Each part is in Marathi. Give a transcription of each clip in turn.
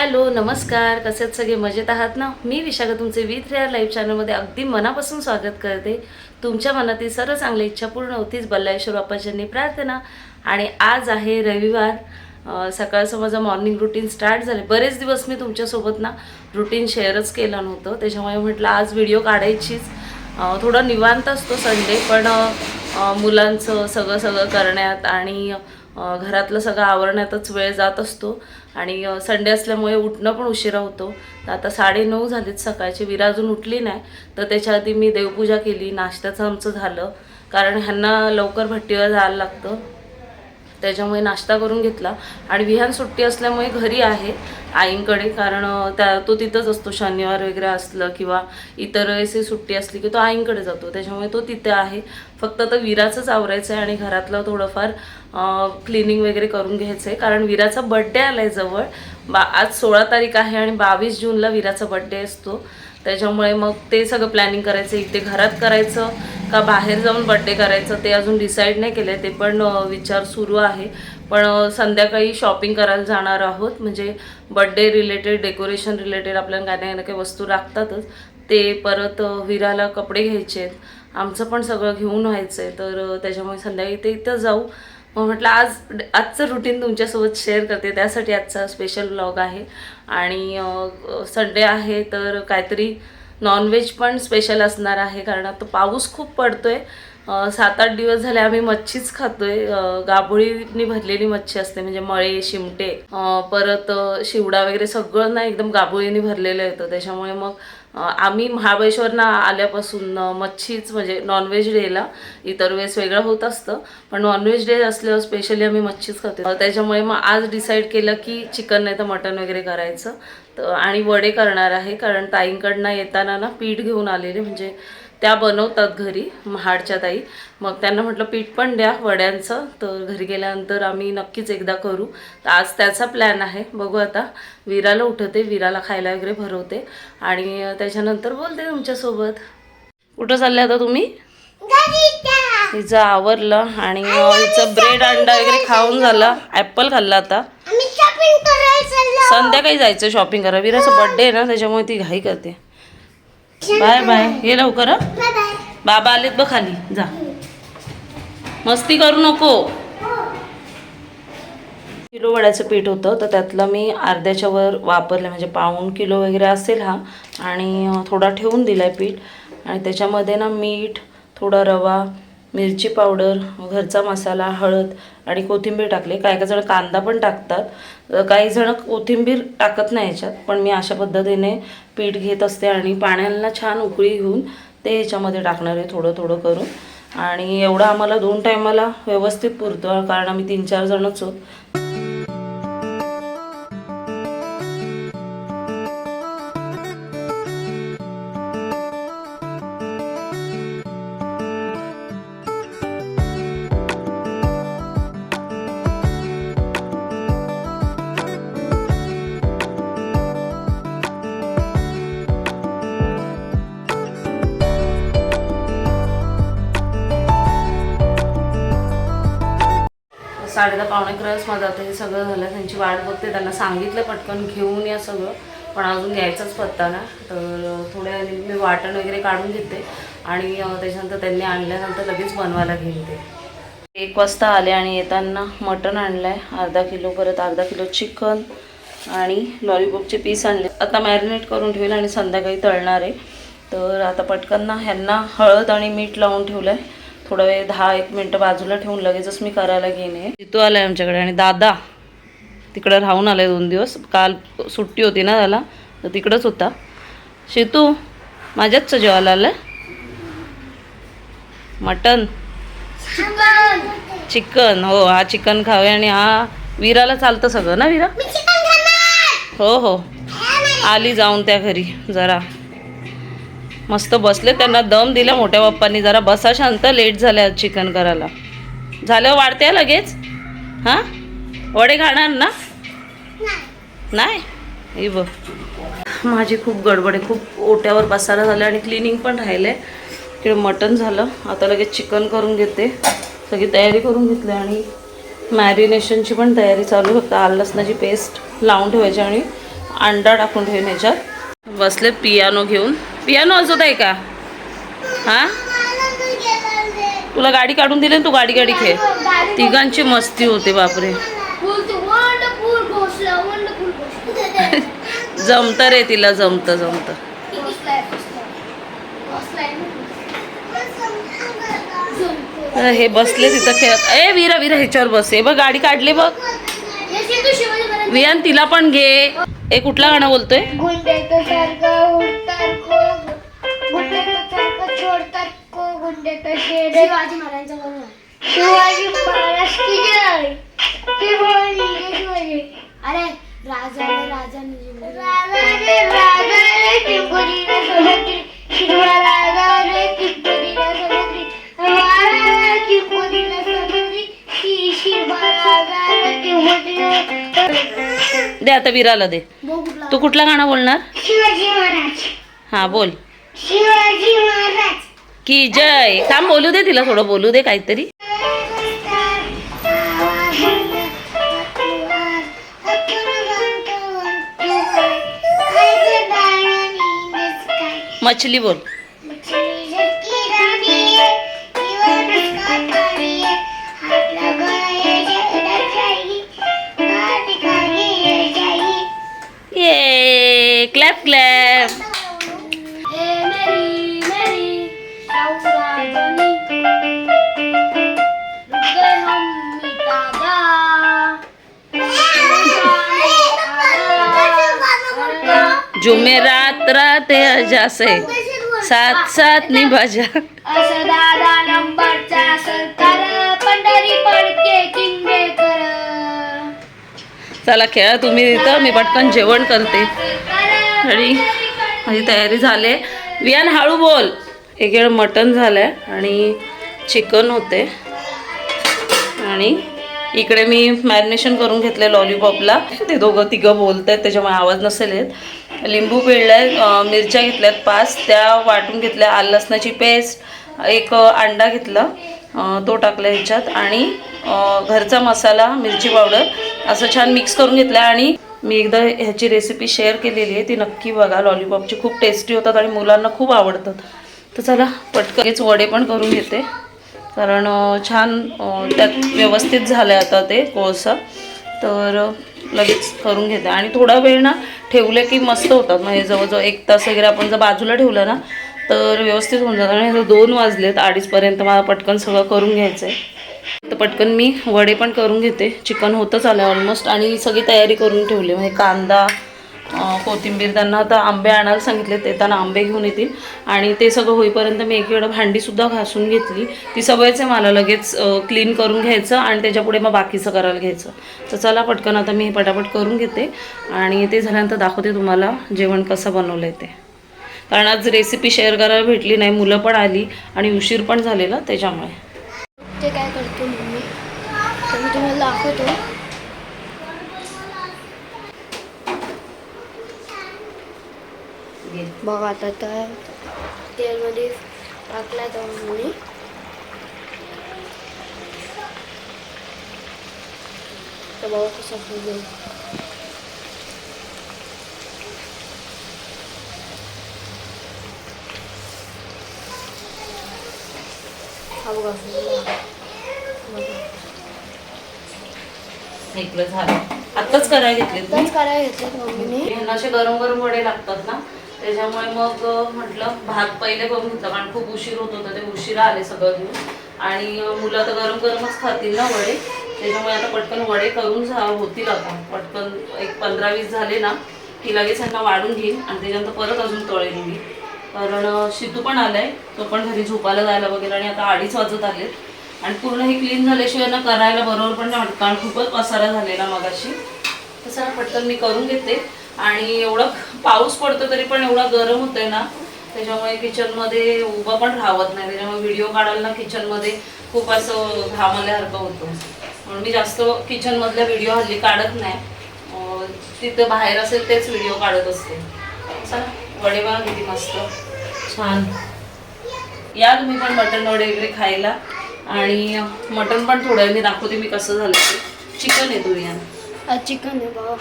हॅलो नमस्कार. कसे आहेत सगळे मजेत आहात ना? मी विशाखा तुमचे विथ रेअर लाईव्ह चॅनलमध्ये अगदी मनापासून स्वागत करते. तुमच्या मनातील सर्व चांगली इच्छा पूर्ण होतीच बल्लेश्वर बाप्पाच्यांनी प्रार्थना. आणि आज आहे रविवार. सकाळचं माझं मॉर्निंग रुटीन स्टार्ट झाले. बरेच दिवस मी तुमच्यासोबत ना रुटीन शेअरच केलं नव्हतं. त्याच्यामुळे म्हटलं आज व्हिडिओ काढायचीच. थोडा निवांत असतो संडे पण मुलांचं सगळं सगळं करण्यात आणि घरातलं सगळं आवरण्यातच वेळ जात असतो. आणि संडे असल्यामुळे उठणं पण उशिरा होतो. तर आता साडेनऊ झालीत सकाळची. विराजून उठली नाही. तर त्याच्या आधी मी देवपूजा केली. नाश्त्याचं आमचं झालं. कारण ह्यांना लवकर भट्टीवर जायला लागतं. त्याच्यामुळे नाश्ता करून घेतला. आणि विहान सुट्टी असल्यामुळे घरी आहे. आईंकडे कारण त्या तो तिथंच असतो. शनिवार वगैरे असलं किंवा इतर वेळेसही सुट्टी असली की तो आईंकडे जातो. त्याच्यामुळे तो तिथे आहे. फक्त आता विराचंच आवरायचं आहे आणि घरातलं थोडंफार क्लिनिंग वगैरे करून घ्यायचं आहे कारण विराचा बड्डे आला आहे जवळ. बा आज सोळा तारीख आहे आणि बावीस जूनला विराचा बड्डे असतो. त्याच्यामुळे मग ते सगळं प्लॅनिंग करायचं. इथे घरात करायचं का बाहेर जाऊन बड्डे करायचं ते अजून डिसाईड नाही केलं ते पण विचार सुरू आहे. पण संध्याकाळी शॉपिंग करायला जाणार आहोत. म्हणजे बड्डे रिलेटेड डेकोरेशन रिलेटेड आपल्याला काही ना काही वस्तू लागतातच. ते परत विराला कपडे घ्यायचे आहेत. आमचं पण सगळं घेऊन व्हायचं आहे तर त्याच्यामुळे संध्याकाळी ते इथं जाऊ. मग म्हटलं आज आजचं रुटीन तुमच्यासोबत शेअर करते. त्यासाठी आजचा स्पेशल ब्लॉग आहे. आणि संडे आहे तर काहीतरी नॉनव्हेज पण स्पेशल असणार आहे. कारण आता पाऊस खूप पडतो आहे सात आठ दिवस झाले आम्ही मच्छीच खातोय. गाभोळीनी भरलेली मच्छी असते म्हणजे मळे शिमटे परत शिवडा वगैरे सगळं ना एकदम गाभोळीनी भरलेलं येतं. त्याच्यामुळे मग आम्ही महाबळेश्वरना आल्यापासून मच्छीच म्हणजे नॉनव्हेज डेला इतर वेळेस वेगळं होत असतं. पण नॉनव्हेज डे असल्यावर स्पेशली आम्ही मच्छीच खातो त्याच्यामुळे मग आज डिसाईड केलं की चिकन नाही तर मटन वगैरे करायचं. तर आणि वडे करणार आहे कारण ताईंकडनं येताना ना पीठ घेऊन आलेले म्हणजे त्या बनवतात घरी महाडच्या ताई. मग त्यांना म्हटलं पीठ पण द्या वड्यांचं. तर घरी गेल्यानंतर आम्ही नक्कीच एकदा करू. तर आज त्याचा प्लॅन आहे. बघू आता. विराला उठवते. विराला खायला वगैरे भरवते. आणि त्याच्यानंतर बोलते तुमच्यासोबत. कुठं चालले आता तुम्ही? हिचं आवरलं आणि हिचं ब्रेड अंडा वगैरे खाऊन झालं. ॲपल खाल्ला आता. संध्याकाळी जायचं शॉपिंग करा विराचा बर्थडे आहे ना त्याच्यामुळे ती घाई करते. Bye bye. ये लवकर हं. बाय बाबा आलेत बघ खाली. जा. मस्ती करू नको. किलो वड्याचं पीठ होतं तर त्यातलं मी अर्ध्याच्या वर वापरलं म्हणजे पाऊण किलो वगैरे असेल हा. आणि थोडा ठेवून दिला आहे पीठ. आणि त्याच्यामध्ये ना मीठ थोडा रवा मिरची पावडर घरचा मसाला हळद आणि कोथिंबीर टाकले. काही काही जण कांदा पण टाकतात. काही जण कोथिंबीर टाकत नाही याच्यात पण मी अशा पद्धतीने पीठ घेत असते आणि पाण्याला छान उकळी घेऊन ते ह्याच्यामध्ये टाकणार आहे थोडं थोडं करून. आणि एवढं आम्हाला दोन टायमाला व्यवस्थित पुरतं कारण आम्ही तीन चार जणच आहोत. साडेला पावणे अकराच माझं आता हे सगळं झालं त्यांची वाट बघते त्यांना सांगितलं पटकन घेऊन या सगळं. पण अजून घ्यायचंच पत्ता ना. तर थोड्या मी वाटण वगैरे काढून घेते आणि त्याच्यानंतर त्यांनी आणल्यानंतर लगेच बनवायला घेईन ते. एक वाजता आले आणि येताना मटण आणलं आहे अर्धा किलो परत अर्धा किलो चिकन आणि लॉलीपॉपचे पीस आणले. आता मॅरिनेट करून ठेवेल आणि संध्याकाळी तळणार आहे. तर आता पटकन ना ह्यांना हळद आणि मीठ लावून ठेवलं आहे थोडा वेळ दहा एक मिनटं बाजूला ठेवून लगेचच मी करायला घेणे तिथू आलाय आमच्याकडे आणि दादा तिकडे राहून आलाय दोन दिवस. काल सुट्टी होती ना त्याला तर तिकडंच होता. शितू माझ्याच जेवायला आलाय. मटन. चिकन हो हा चिकन खावे आणि हा विराला चालतं सगळं ना विरा? हो हो. आली जाऊन त्या घरी जरा. मस्त बसले. त्यांना दम दिला मोठ्या बाप्पांनी. जरा बसा शांत लेट झाल्या चिकन करायला. झालं वाढते लगेच? हां? वडे खाणार ना? नाही. हे बघ माझी खूप गडबड आहे. खूप ओट्यावर बसायला झालं आणि क्लिनिंग पण राहिलं आहे इकडे झालं. आता लगेच चिकन करून घेते. सगळी तयारी करून घेतली आणि मॅरिनेशनची पण तयारी चालू होतं आल लसणाची पेस्ट लावून ठेवायची आणि अंडा टाकून ठेवून याच्यात. बसले पियानो घेऊन. पियानो वाजवत आहे का? हा? तुला गाडी काढून दिली ना तू गाडी गाडी खेळ. तिघांची मस्ती होते बापरे. जमतं रे तिला जमतं जमतं. हे बसले तिथं खेळत. ए विरा विरा ह्याच्यावर बस. हे बघ गाडी काढली बघ. वियान तिला पण घे. ए कुठला गाणं बोलतोय? गुंड्याचं सारखं उडतात को गुंड्याचं सारखं छोडतात को गुंड्याचं शेड शिवाजी महाराजांचा बरोबर शिवाजी महाराज की जय शिवाजी शिवाजी अरे राजा राजा राजा रे राजा रे टिंबुरी रे सोलकरी शिवा राजा रे टिंबुरी रे सोलकरी राजा रे टिंबुरी रे सोलकरी शी शिवा राजा रे टिंबुरी रे दे आता विराला दे. तू कुठला गाणं बोलणार? शिवाजी महाराज. हा बोल. शिवाजी महाराज. की जय. थांब बोलू दे तिला थोडं बोलू दे काहीतरी. मछली बोल. जुमेरात रात अजासे. सात सात निभाजा असं दादा नंबरचा सरकार पंढरी पडके किंगेकर चला खेळा तुम्ही तिथं मी पटकन जेवण करते. आणि माझी तयारी झाली. वियान हळू बोल. एक वेळ मटण झालं आहे आणि चिकन होते. आणि इकडे मी मॅरिनेशन करून घेतले लॉलीपॉपला ते दोघं तिघं बोलत आहेत त्याच्यामुळे आवाज नसेल येत. लिंबू पिळलाय आहे मिरच्या घेतल्यात पाच. त्या वाटून घेतल्या आलं लसणाची पेस्ट एक अंडा घेतला तो टाकला ह्याच्यात आणि घरचा मसाला मिरची पावडर असं छान मिक्स करून घेतला आणि मी एकदा ह्याची रेसिपी शेअर केलेली आहे ती नक्की बघा. लॉलीपॉपची खूप टेस्टी होतात आणि मुलांना खूप आवडतात. तर चला पटकनच वडे पण करून घेते. कारण छान त्यात व्यवस्थित झालं आहे आता ते कोळसा. तर लगेच करून घेते. आणि थोडा वेळ ना ठेवले की मस्त होतात. म्हणजे जवळजवळ एक तास वगैरे आपण जर बाजूला ठेवलं ना तर व्यवस्थित होऊन जातं आणि दोन वाजलेत. अडीचपर्यंत मला पटकन सगळं करून घ्यायचं आहे तर पटकन मी वडे पण करून घेते. चिकन होतंच आलं ऑलमोस्ट आणि सगळी तयारी करून ठेवली. म्हणजे कांदा कोथिंबीर त्यांना आता आंबे आणायला सांगितले ते त्यांना आंबे घेऊन येतील. आणि ते सगळं होईपर्यंत मी एक भांडीसुद्धा घासून घेतली. ती सवयच आहे मला लगेच क्लीन करून घ्यायचं आणि त्याच्यापुढे मग बाकीचं करायला घ्यायचं. तर चला पटकन आता मी हे पटापट करून घेते. आणि ते झाल्यानंतर दाखवते तुम्हाला जेवण कसं बनवलं आहे ते. कारण आज रेसिपी शेअर करायला भेटली नाही मुलं पण आली आणि उशीर पण झालेला त्याच्यामुळे. ते काय करतो मम्मी तर मी तुम्हाला दाखवतो बघा आता त्या तेलमध्ये टाकला तो मम्मी तर बघा कसा फुगेल हा बघा झालं. आत्ताच करायला घेतले करायला घेतलं मम्मीने. असे गरम गरम वडे लागतात ना? त्याच्यामुळे मग म्हटलं भात पहिले करून घेतला कारण खूप उशीर होत होता ते उशिरा आले सगळं घेऊन. आणि मुलं आता गरम गरमच खातील ना वडे. त्याच्यामुळे आता पटकन वडे करून झा होतील आता. पटकन एक पंधरा वीस झाले ना की लगेच त्यांना वाढून घेईन आणि त्याच्यानंतर परत अजून तळेल मी कारण शितू पण आलाय तो पण घरी झोपायला जायला वगैरे आणि आता अडीच वाजत आलेत. आणि पूर्ण हे क्लीन झाल्याशिवाय ना करायला बरोबर पण नाही वाटत कारण खूपच पसारा झालेला मगाशी. तसं पटकन मी करून घेते. आणि एवढा पाऊस पडतो तरी पण एवढा गरम होतंय ना त्याच्यामुळे किचनमध्ये उभं पण राहत नाही. त्याच्यामुळे व्हिडिओ काढायला ना किचनमध्ये खूप असं घाम आल्यासारखं होतं. म्हणून मी जास्त किचनमधल्या व्हिडिओ हल्ली काढत नाही. तिथं बाहेर असेल तेच व्हिडिओ काढत असते. चला वडे बघा किती मस्त. छान. या तुम्ही पण मटण वडे वगैरे खायला. आणि मटण पण थोड्या वेळाने दाखवते मी कसं झालं ते. चिकन आहे तुझ्या चिकन आहे बघा.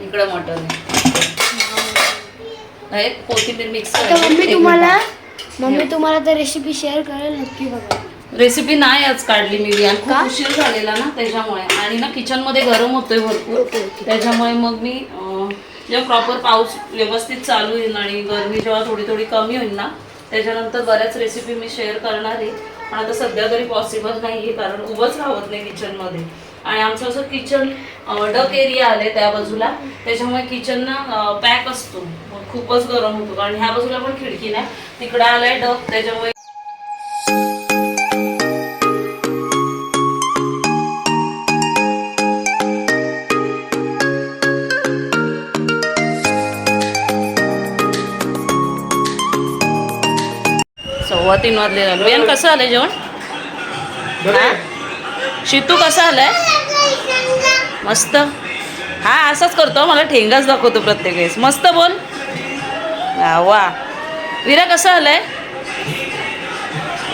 इकडं मटण आहे. हे. कोथिंबीर मिक्स मम्मी तुम्हाला मम्मी तुम्हाला तर रेसिपी शेअर करेल नक्की बघा. रेसिपी नाही आज काढली मी खूप? उशीर झालेला ना त्याच्यामुळे. आणि ना किचनमध्ये गरम होतोय भरपूर. त्याच्यामुळे मग मी जेव्हा प्रॉपर पाऊस व्यवस्थित चालू होईल आणि गरमी जेव्हा थोडी थोडी कमी होईल ना त्याच्यानंतर बऱ्याच रेसिपी मी शेअर करणार आहे. पण आता सध्या तरी पॉसिबल नाही आहे कारण उभंच राहत नाही किचनमध्ये आणि आमचं असं किचन डक एरिया आले त्या बाजूला. त्याच्यामुळे किचन ना पॅक असतो. खूपच गरम होतो. कारण ह्या बाजूला पण खिडकी नाही. तिकडे आलाय डक त्याच्यामुळे सव्वा तीन वाजले झाले. यान कसं आलंय जेवण? शितू कसं आलाय? मस्त. हा असंच करतो मला ठेंगाच दाखवतो प्रत्येक वेळेस. मस्त बोल. हा, वा. विरा कसं आलंय?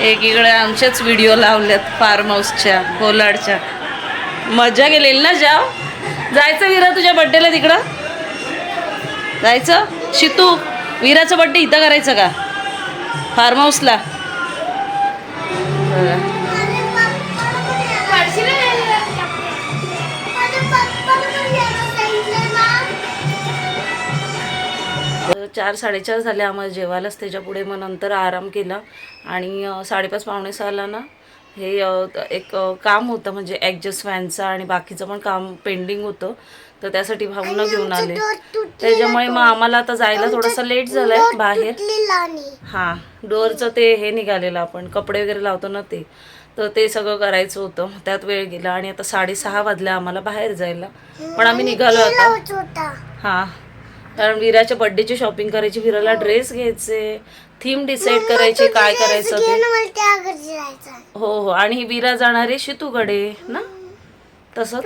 एकीकडे आमच्याच व्हिडिओ लावल्यात फार्म हाऊसच्या कोलाडच्या मजा गेलेली ना जाव. जायचं विरा तुझ्या बड्डेला तिकडं? जायचं? शितू विराचं बड्डे इथं करायचं का? फार्म हाऊसला चार साडेचार झाले आम्हाला जेवायलाच. त्याच्या पुढे मग नंतर आराम केला. आणि साडेपाच पावणे सहाला ना हे एक काम होतं. म्हणजे ॲडजस्ट फॅनचं आणि बाकीचं पण काम पेंडिंग होतं. तर त्यासाठी भाऊंना घेऊन आले. त्याच्यामुळे मग आम्हाला आता जायला थोडंसं लेट झालंय बाहेर. हां डोअरचं ते हे निघालेलं आपण. कपडे वगैरे लावतो ना ते. तर ते सगळं करायचं होतं. त्यात वेळ गेला. आणि आता साडेसहा वाजले आम्हाला बाहेर जायला. पण आम्ही निघालो आता. हां. कारण विराच्या बड्डेची शॉपिंग करायची विराला ड्रेस घ्यायचे थीम डिसाईड करायचे काय करायचं ते. हो हो. आणि विरा जाणार आहे शितूकडे ना? तसंच?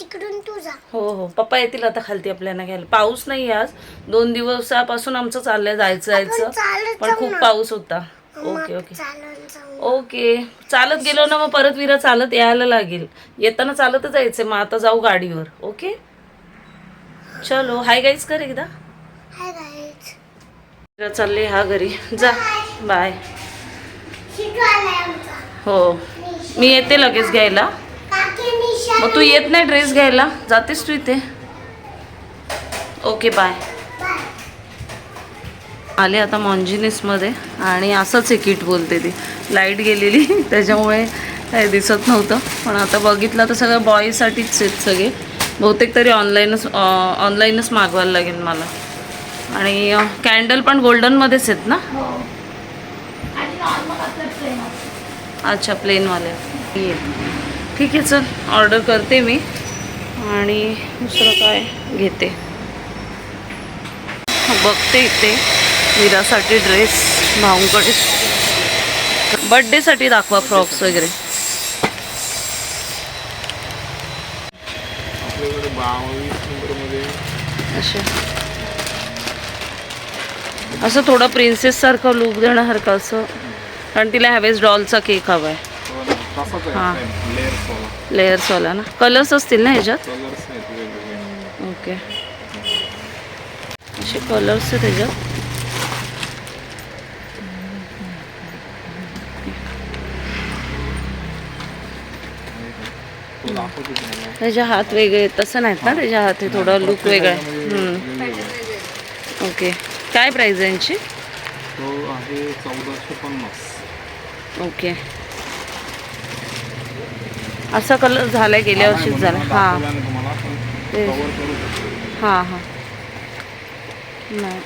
तिकडून हो हो. पप्पा येतील आता खालती आपल्याला घ्यायला. पाऊस नाही आज. दोन दिवसापासून आमचं चाललंय जायचं जायचं पण खूप पाऊस होता. Okay okay. ओके. चालत गेलो ना मग परत विरा चालत यायला लागेल. येताना चालतच जायचं मग आता जाऊ गाडीवर. ओके? चलो हाय गाईज कर एकदा. चालले हा घरी. जा. बाय हो. मी येते लगेच घ्यायला. मग तू येत नाही ड्रेस घ्यायला. जातेस तू इथे. ओके बाय आले आता मॉन्जिनिसमध्ये आणि असंच आहे किट बोलते ती. लाइट गेलेली. त्याच्यामुळे काही दिसत नव्हतं. पण आता बघितलं तर सगळं बॉयसाठीच आहेत सगळे. बहुतेक तरी ऑनलाईनच ऑनलाईनच मागवायला लागेल मला. आणि कॅन्डल पण गोल्डनमध्येच आहेत ना? अच्छा प्लेनवाले ठीक आहे चल. ऑर्डर करते मी. आणि दुसरं काय? घेते. बघते इथे. विरासाठी ड्रेस भाऊंकडे. बड्डेसाठी दाखवा फ्रॉक्स वगैरे आपल्याकडे बावीस नंबरमध्ये असे असं थोडं प्रिन्सेस सारखं लुक देण्यासारखं असं. कारण तिला ह्यावेळेस डॉलचा केक हवा आहे तसाच हां. आहे. लेअर्स वाला. लेयर्सवाला ना. कलर्स असतील ना ह्याच्यात? आहेत ओके असे कलर्स आहे त्याच्यात त्याचे हात वेगळे तसं नाहीत ना त्याच्या हात हे थोडं लुक वेगळं. आहे. ओके काय प्राईज आहे यांची? ओके असा कलर झालाय गेल्या वर्षीच झाला. हां. हां हां. नाही.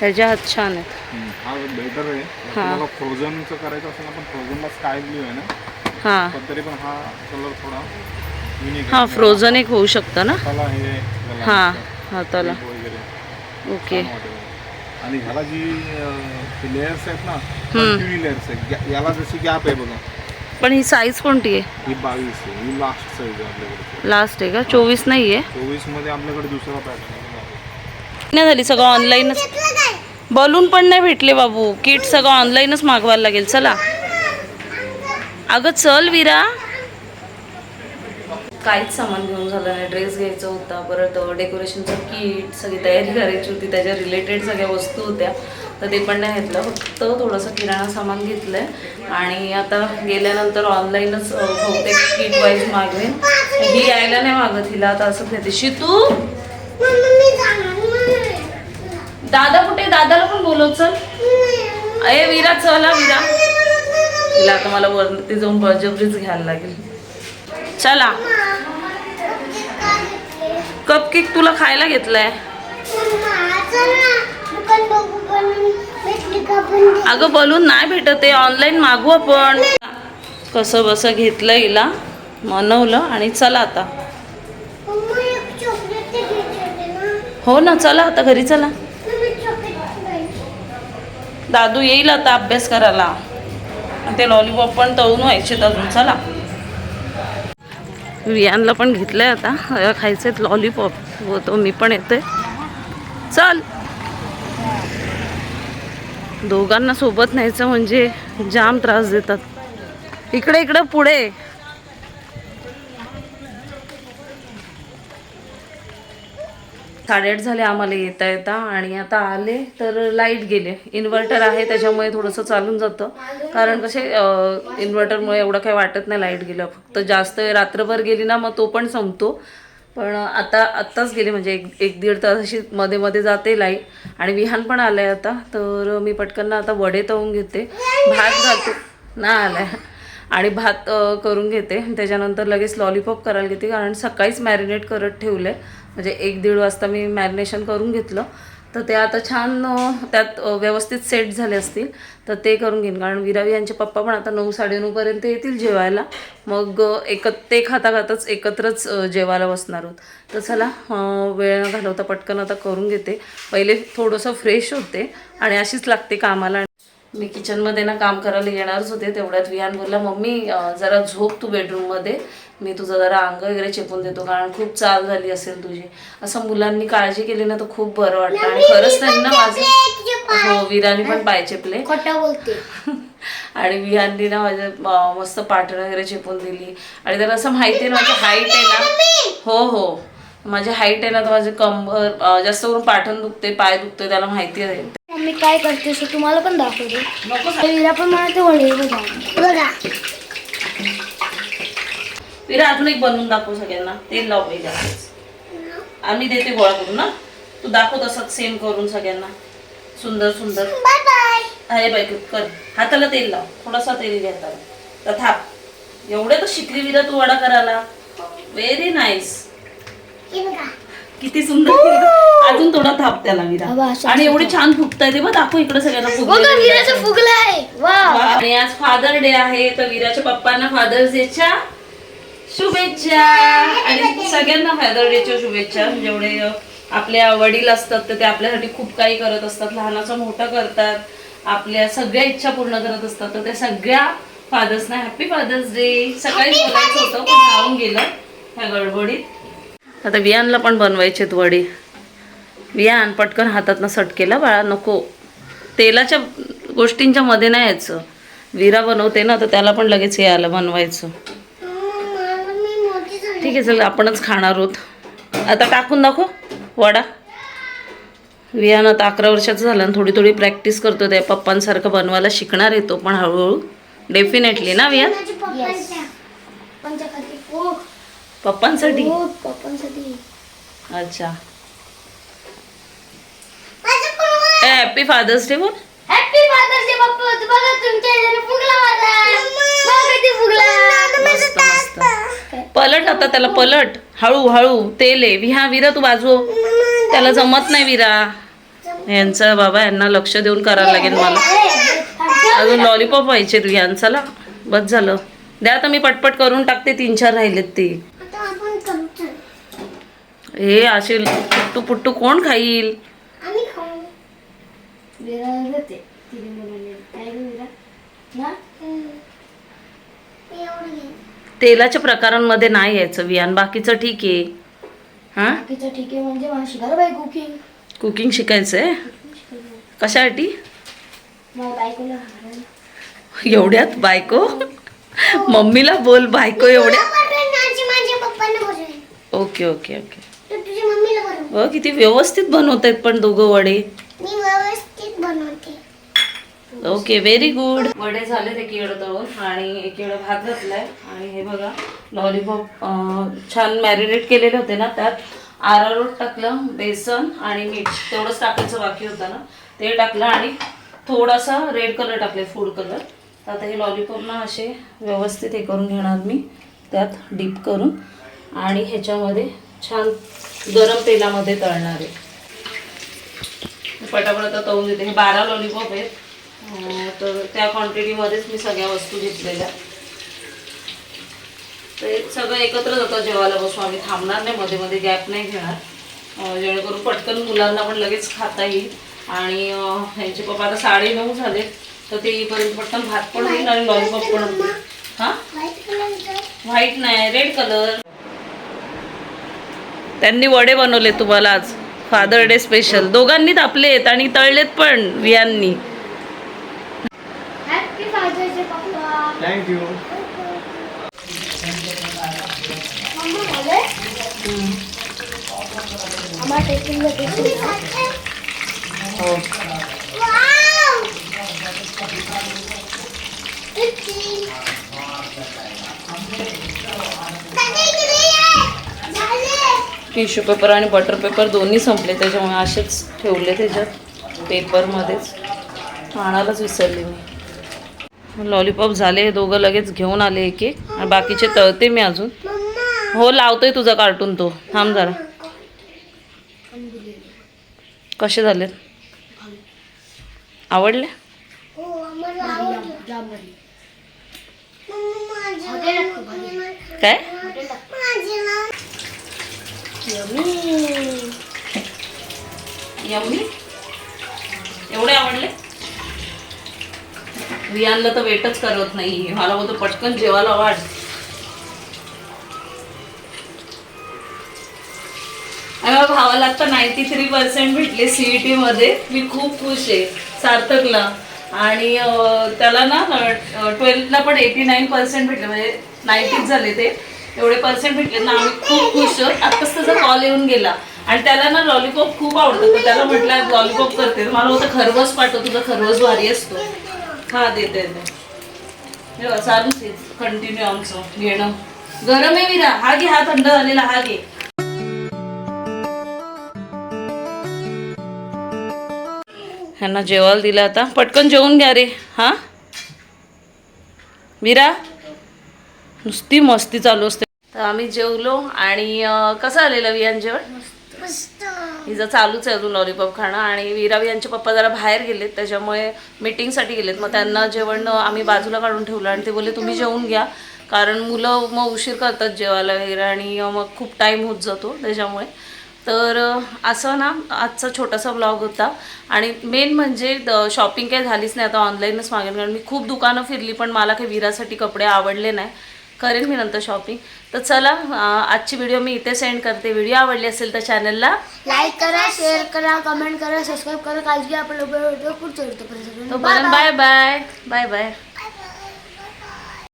ह्याच्या हात छान आहेत. हा बेटर आहे. जर तुम्हाला फ्रोझनचं करायचं असेल ना पण फ्रोझनला स्काय ब्ल्यू आहे ना. हां. तरी पण हा कलर थोडा हां फ्रोझन एक होऊ शकतं ना? त्याला हे त्याला हां हाताला वगैरे. ओके. आणि ह्याला जी लेयर्स आहेत ना लेयर्स आहेत. याला जशी गॅप आहे बघा. पण ही साईज कोणती आहे? ही बावीस आहे. ही लास्ट साईज आहे आपल्याकडे. लास्ट आहे का? चोवीस नाही आहे चोवीसमध्ये आपल्याकडे दुसरा पॅटर्न नाही झाली सगळं ऑनलाईनच बलून पण नाही भेटले बाबू. किट सगळं ऑनलाईनच मागवायला लागेल. चला. अगं चल विरा. काहीच सामान घेऊन झालं नाही. ड्रेस घ्यायचा होता परत डेकोरेशनचं किट सगळी तयारी करायची होती. त्याच्या रिलेटेड सगळ्या वस्तू होत्या. तर ते पण नाही घेतलं. फक्त थोडंसं किराणा सामान घेतलं आहे आणि आता गेल्यानंतर ऑनलाईनच बहुतेक किट वाईज मागवेन. ही यायला नाही मागत हिला. आता असं घेते शितू! दादा कुठे? दादाला पण बोलव चल. अरे विरा चला विरा. तिला आता मला वरती जाऊन बळजबरीच घ्यायला लागेल. चला. कपकेक तुला खायला घेतलाय. अगं बलून नाही भेटत आहे ऑनलाईन मागू आपण. कसं बसं घेतलं हिला मनवलं आणि चला आता. हो ना चला आता घरी चला. दादू येईल आता अभ्यास करायला. ते लॉलीपॉप पण तळून व्हायचे अजून चला. वियानला पण घेतलंय आता. अं, खायचेत लॉलीपॉप व तो मी पण येते चल. दोघांना सोबत न्यायचं म्हणजे जाम त्रास देतात. इकडे इकडे पुढे. साडेआठ झाले आम्हाला येता येता. आणि आता आले तर लाइट गेले. इन्व्हर्टर आहे त्याच्यामुळे थोडंसं चालून जातं. कारण कसे इन्व्हर्टरमुळे एवढं काही वाटत नाही लाइट गेलं फक्त जास्त वेळ रात्रभर गेली ना मग तो पण संपतो. पण आता आत्ताच गेले म्हणजे एक एक दीड तास अशी मध्ये मध्ये जाते लाइट. आणि विहान पण आलं आहे आता. तर मी पटकन आता वडे तळून घेते. भात घालते. ना आलाय. आणि भात करून घेते. त्याच्यानंतर लगेच लॉलीपॉप करायला घेते. कारण सकाळीच मॅरिनेट करत ठेवले म्हणजे एक दीड वाजता मी मॅरिनेशन करून घेतलं. तर ते आता छान त्यात व्यवस्थित सेट झाले असतील तर ते करून घेईन. कारण विरावी यांचे पप्पा पण आता नऊ साडेनऊपर्यंत येतील जेवायला. मग एकत ते खाता खाताच एकत्रच जेवायला बसणार आहोत तर चला वेळ न घालवता पटकन आता करून घेते. पहिले थोडंसं फ्रेश होते आणि अशीच लागते कामाला. मी किचनमध्ये ना काम करायला येणारच होते तेवढ्यात विहान बोलला मम्मी जरा झोप तू बेडरूममध्ये मी तुझं जरा अंग वगैरे चेपून देतो कारण खूप चाल झाली असेल तुझी. असं मुलांनी काळजी केली ना तर खूप बरं वाटतं आणि खरंच त्यांनी ना माझे हो विराने पण पाय चेपले. बोलते. आणि विहाननी ना माझ्या मस्त पाठण वगैरे चेपून दिली. आणि त्याला असं माहिती आहे ना माझी हाईट आहे ना. हो हो. माझी हाईट आहे ना तर माझे कंबर जास्त करून पाठण दुखते पाय दुखते त्याला माहिती आहे. मम्मी काय करते असं तुम्हाला पण दाखवते. विरा पण मला ते वडे बघा. विरा अजून एक बनवून दाखव सगळ्यांना. तेल लाव आधीच. आम्ही देते गोळा करून ना तू दाखव तसंच सेम करून सगळ्यांना. सुंदर सुंदर. बाय बाय अरे बाई कर. हाताला तेल लाव. थोडासा तेल घ्या तर थाप एवढे तर शिकली विरा तू वडा करायला. व्हेरी नाईस किती सुंदर. अजून थोडा थाप त्याला विरा आणि एवढी छान फुगताय ते बघ दाखव इकडे सगळ्यांना बघा फुगलेलं विराचं विराचं. फुगलं आहे वा वा. आणि आज फादर डे आहे तर वीराच्या पप्पांना फादर्स डेच्या शुभेच्छा. आणि सगळ्यांना फादर डेच्या शुभेच्छा. जेवढे अ, आपल्या वडील असतात तर ते आपल्यासाठी खूप काही करत असतात. लहानाचं मोठं करतात. आपल्या सगळ्या इच्छा पूर्ण करत असतात. तर त्या सगळ्या फादर्सना हॅपी फादर्स डे सकाळी बोलायचं होतं पण राहून गेलं ह्या गडबडीत. आता वियानला पण बनवायचेत वडे. वियान पटकन हातातनं सट केला बाळा नको. तेलाच्या गोष्टींच्या मध्ये नाही यायचं. विरा बनवते ना तर त्याला पण लगेच हे आलं बनवायचं. ठीक आहे चल आपणच खाणार आहोत. आता टाकून दाखव वडा. वियान आता अकरा वर्षाचं झालं आणि थोडी थोडी प्रॅक्टिस करतो त्या पप्पांसारखं बनवायला शिकणार आहे तो पण हळूहळू. डेफिनेटली ना वियान पप्पांसाठी? हो पप्पांसाठी. अच्छा. हॅपी फादर्स डे बोल. हॅपी फादर्स डे पप्पा. बघा तुमच्या ह्याच्याने फुगला माझा. बघा किती फुगला. मस्त मस्त. पलट आता त्याला पलट. हळू हळू. तेल आहे. विहा विरा तू बाजू. त्याला जमत नाही विरा. यांचं बाबा यांना लक्ष देऊन करायला लागेल मला. अजून लॉलीपॉप व्हायचे विहान चला बस झालं. द्या आता मी पटपट करून टाकते. तीन चार राहिलेत ते. हे असे पुट्टू पुट्टू कोण खाईल? तेलाच्या प्रकारांमध्ये नाही यायचं विहान. बाकीचं ठीक आहे. हां? बाकीचं ठीक आहे म्हणजे कुकिंग कुकिंग शिकायचं आहे कशासाठी. एवढ्यात बायको? मम्मीला बोल बायको एवढ्या ओके ओके ओके तर तुझ्या मम्मीला बनव व किती व्यवस्थित बनवत आहेत पण दोघं वडे. मी व्यवस्थित बनवते. ओके व्हेरी गुड वडे झाले एकीकडे तळून आणि एकीकडे भात घातलाय. आणि हे बघा लॉलीपॉप छान मॅरिनेट केलेले होते ना त्यात. आरारोट टाकलं बेसन आणि मीठ. तेवढंच टाकायचं बाकी होतं ना. ते टाकलं आणि थोडासा रेड कलर टाकले फूड कलर तर आता हे लॉलीपॉप ना असे व्यवस्थित हे करून घेणार मी. त्यात डीप करून. आणि ह्याच्यामध्ये छान गरम तेलामध्ये तळणार आहे. पटापट आता तळून देते. हे बारा लॉलीपॉप आहेत. अं, तर त्या क्वांटिटीमध्येच मी सगळ्या वस्तू घेतलेल्या. तर हे सगळं एकत्र जातं जेवायला बसू. आम्ही थांबणार नाही मध्ये मध्ये गॅप नाही घेणार. जेणेकरून पटकन मुलांना पण लगेच खाता येईल. आणि अं, ह्यांचे पप्पा आता साडे नऊ झाले तर ते येईपर्यंत पटकन भात पण होईल आणि लॉलीपॉप पण होईल. हां? व्हाईट नाही रेड कलर त्यांनी वडे बनवले तुम्हाला आज. फादर डे स्पेशल दोघांनीच आपले आहेत आणि तळलेत पण वियांनी हॅपी फादरचे पप्पा थँक्यू मम्मा झालंय आम्हाला टेस्टिंग हो टिश्यू पेपर आणि बटर पेपर दोन्ही संपले त्याच्यामुळे असेच ठेवले त्याच्यात पेपरमध्येच. आणायलाच विसरले मी. लॉलीपॉप झाले हे दोघं लगेच घेऊन आले एक एक आणि बाकीचे तळते मी अजून. हो लावतोय तुझा कार्टून तो. थांब जरा. कसे झाले? आवडले? काय? यमी एवढे आवडले? रियानला तर वेटच करत नाही. मला बोलतो पटकन जेवायला वाढ. आणि भावाला आता नाईन्टी थ्री पर्सेंट भेटले सीईटी मध्ये. मी खूप खुश आहे सार्थकला. आणि त्याला ना ट्वेल्थला पण एटी नाईन पर्सेंट भेटले. म्हणजे नाईन्टीच झाले ते. एवढे पर्सेंट भेटले ना आम्ही खूप खुश आहोत. आत्ताच त्याचा कॉल येऊन गेला. आणि त्याला ना लॉलीपॉप खूप आवडतं. तर त्याला म्हटलं लॉलीपॉप करते. मला होतं खरवस पाठव तुझा खरवस भारी असतो. हा देते ते चालूच कंटिन्यू आमचं. घेणं गरम आहे विरा हा घे हा थंड झालेला हा घे. ह्यांना जेवायला दिलं आता. पटकन जेवून घ्या रे. हा? विरा नुसती मस्ती चालू असते. तर आम्ही जेवलो आणि कसं आलेलं वियान जेवण? हिचं चालूच आहे अजून लॉलीपॉप खाणं आणि वीरा यांचे पप्पा जरा बाहेर गेलेत त्याच्यामुळे मीटिंगसाठी गेलेत. मग त्यांना जेवण आम्ही बाजूला काढून ठेवलं आणि ते बोलले तुम्ही जेवून घ्या. कारण मुलं मग उशीर करतात जेवायला वगैरे आणि मग खूप टाईम होत जातो त्याच्यामुळे. तर असं ना आजचा छोटासा ब्लॉग होता. आणि मेन म्हणजे शॉपिंग काही झालीच नाही. आता ऑनलाईनच मागेन. कारण मी खूप दुकानं फिरली पण मला काही विरासाठी कपडे आवडले नाही. करेन मी नंतर शॉपिंग तर चला आजची व्हिडिओ मी इथे सेंड करते. व्हिडिओ आवडली असेल तर चॅनलला लाईक करा शेअर करा कमेंट करा सबस्क्राईब करा. काळजी आपण लवकर video bye bye bye bye